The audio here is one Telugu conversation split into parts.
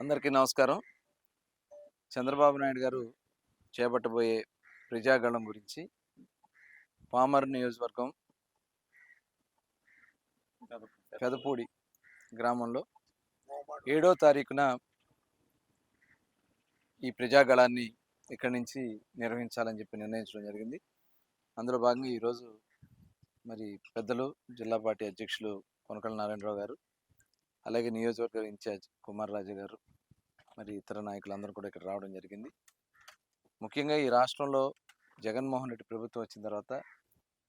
అందరికీ నమస్కారం. చంద్రబాబు నాయుడు గారు చేపట్టబోయే ప్రజాగళం గురించి పామర్ నియోజకవర్గం పెదపూడి గ్రామంలో ఏడో తారీఖున ఈ ప్రజాగళాన్ని ఇక్కడి నుంచి నిర్వహించాలని చెప్పి నిర్ణయించడం జరిగింది. అందులో భాగంగా ఈరోజు మరి పెద్దలు జిల్లా పార్టీ అధ్యక్షులు కొనకళ్ళ నారాయణరావు గారు అలాగే నియోజకవర్గ ఇన్ఛార్జ్ కుమార్ రాజు గారు మరి ఇతర నాయకులందరూ కూడా ఇక్కడ రావడం జరిగింది. ముఖ్యంగా ఈ రాష్ట్రంలో జగన్మోహన్ రెడ్డి ప్రభుత్వం వచ్చిన తర్వాత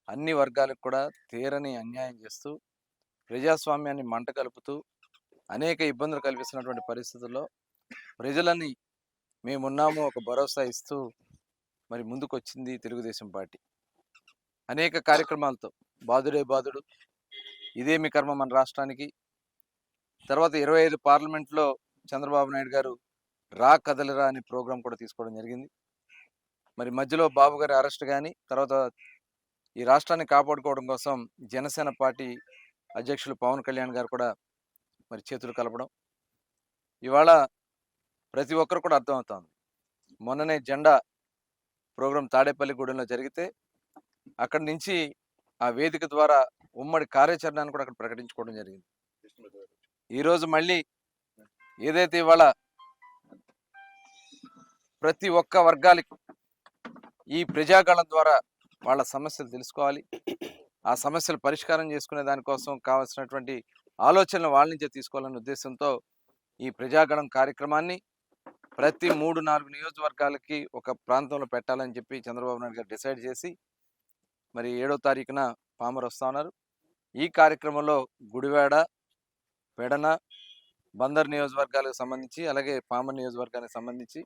అన్ని వర్గాలకు కూడా తీరని అన్యాయం చేస్తూ ప్రజాస్వామ్యాన్ని మంట కలుపుతూ అనేక ఇబ్బందులు కల్పిస్తున్నటువంటి పరిస్థితుల్లో ప్రజలని మేమున్నాము ఒక భరోసా ఇస్తూ మరి ముందుకొచ్చింది తెలుగుదేశం పార్టీ. అనేక కార్యక్రమాలతో బాధుడే బాధుడు ఇదేమి కర్మ మన రాష్ట్రానికి తర్వాత ఇరవై ఐదు పార్లమెంట్లో చంద్రబాబు నాయుడు గారు రా కదలరా అనే ప్రోగ్రాం కూడా తీసుకోవడం జరిగింది. మరి మధ్యలో బాబు గారి అరెస్ట్ కానీ తర్వాత ఈ రాష్ట్రాన్ని కాపాడుకోవడం కోసం జనసేన పార్టీ అధ్యక్షులు పవన్ కళ్యాణ్ గారు కూడా మరి చేతులు కలపడం. ఇవాళ ప్రతి ఒక్కరు కూడా అర్థమవుతోంది మొన్ననే జెండా ప్రోగ్రాం తాడేపల్లిగూడెంలో జరిగితే అక్కడి నుంచి ఆ వేదిక ద్వారా ఉమ్మడి కార్యాచరణను కూడా అక్కడ ప్రకటించుకోవడం జరిగింది. ఈరోజు మళ్ళీ ఏదైతే ఇవాళ ప్రతి ఒక్క వర్గాలకి ఈ ప్రజాగళం ద్వారా వాళ్ళ సమస్యలు తెలుసుకోవాలి. ఆ సమస్యలు పరిష్కారం చేసుకునే దానికోసం కావాల్సినటువంటి ఆలోచనలు వాళ్ళ నుంచే తీసుకోవాలనే ఉద్దేశంతో ఈ ప్రజాగణం కార్యక్రమాన్ని ప్రతి మూడు నాలుగు నియోజకవర్గాలకి ఒక ప్రాంతంలో పెట్టాలని చెప్పి చంద్రబాబు నాయుడు గారు డిసైడ్ చేసి మరి ఏడో తారీఖున పామర్ వస్తా ఉన్నారు. ఈ కార్యక్రమంలో గుడివాడ పెడన బందర్ నియోజకవర్గాలకు సంబంధించి అలాగే పామర్ నియోజకవర్గానికి సంబంధించి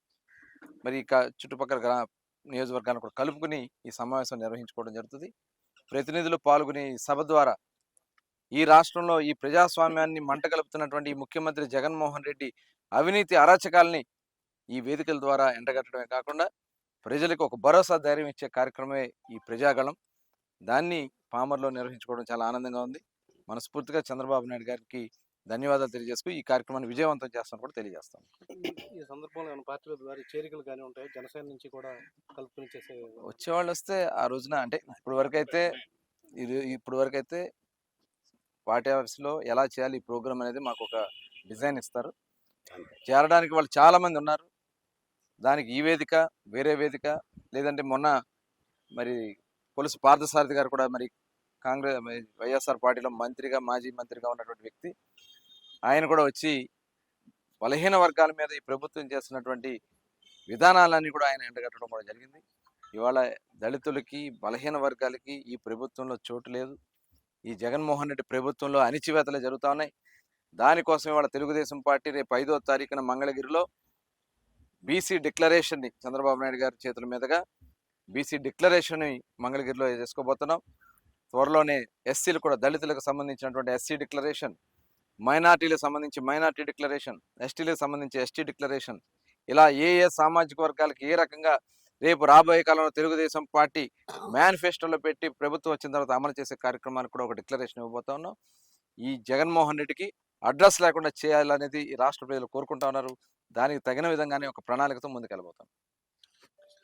మరి ఇక చుట్టుపక్కల గ్రా నియోజకవర్గాన్ని కూడా కలుపుకుని ఈ సమావేశం నిర్వహించుకోవడం జరుగుతుంది. ప్రతినిధులు పాల్గొని సభ ద్వారా ఈ రాష్ట్రంలో ఈ ప్రజాస్వామ్యాన్ని మంట కలుపుతున్నటువంటి ముఖ్యమంత్రి జగన్మోహన్ రెడ్డి అవినీతి అరాచకాల్ని ఈ వేదికల ద్వారా ఎండగట్టడమే కాకుండా ప్రజలకు ఒక భరోసా ధైర్యం ఇచ్చే కార్యక్రమమే ఈ ప్రజాగళం. దాన్ని పామర్లో నిర్వహించుకోవడం చాలా ఆనందంగా ఉంది. మనస్ఫూర్తిగా చంద్రబాబు నాయుడు గారికి ధన్యవాదాలు తెలియజేసుకు ఈ కార్యక్రమాన్ని విజయవంతం చేస్తాను కూడా తెలియజేస్తాం. ఈ సందర్భంలో పార్టీల ద్వారా చేరికలు కానీ ఉంటాయి? జనసేన నుంచి కూడా కలుపుకొని చేసే వచ్చేవాళ్ళు వస్తే ఆ రోజున అంటే ఇప్పుడు వరకు అయితే ఇప్పుడు వరకు అయితే పార్టీ ఆఫీస్లో ఎలా చేయాలి ఈ ప్రోగ్రామ్ అనేది మాకు ఒక డిజైన్ ఇస్తారు. చేరడానికి వాళ్ళు చాలా మంది ఉన్నారు. దానికి ఈ వేదిక వేరే వేదిక లేదంటే మొన్న మరి పులుసు పార్థసారథి గారు కూడా మరి కాంగ్రెస్ వైఎస్ఆర్ పార్టీలో మంత్రిగా మాజీ మంత్రిగా ఉన్నటువంటి వ్యక్తి ఆయన కూడా వచ్చి బలహీన వర్గాల మీద ఈ ప్రభుత్వం చేస్తున్నటువంటి విధానాలన్నీ కూడా ఆయన ఎండగట్టడం కూడా జరిగింది. ఇవాళ దళితులకి బలహీన వర్గాలకి ఈ ప్రభుత్వంలో చోటు లేదు. ఈ జగన్మోహన్ రెడ్డి ప్రభుత్వంలో అణిచివేతలు జరుగుతూ ఉన్నాయి. దానికోసం ఇవాళ తెలుగుదేశం పార్టీ రేపు ఐదో తారీఖున మంగళగిరిలో బీసీ డిక్లరేషన్ని చంద్రబాబు నాయుడు గారి చేతుల మీదుగా బీసీ డిక్లరేషన్ని మంగళగిరిలో చేసుకోబోతున్నాం త్వరలోనే ఎస్సీలు కూడా దళితులకు సంబంధించినటువంటి ఎస్సీ డిక్లరేషన్ మైనార్టీలకు సంబంధించి మైనార్టీ డిక్లరేషన్ ఎస్టీలకు సంబంధించి ఎస్టీ డిక్లరేషన్. ఇలా ఏ ఏ సామాజిక వర్గాలకు ఏ రకంగా రేపు రాబోయే కాలంలో తెలుగుదేశం పార్టీ మేనిఫెస్టోలో పెట్టి ప్రభుత్వం వచ్చిన తర్వాత అమలు చేసే కార్యక్రమానికి కూడా ఒక డిక్లరేషన్ ఇవ్వబోతా ఉన్నాం. ఈ జగన్మోహన్ రెడ్డికి అడ్రస్ లేకుండా చేయాలనేది ఈ రాష్ట్ర ప్రజలు కోరుకుంటా ఉన్నారు. దానికి తగిన విధంగానే ఒక ప్రణాళికతో ముందుకెళ్ళబోతాం.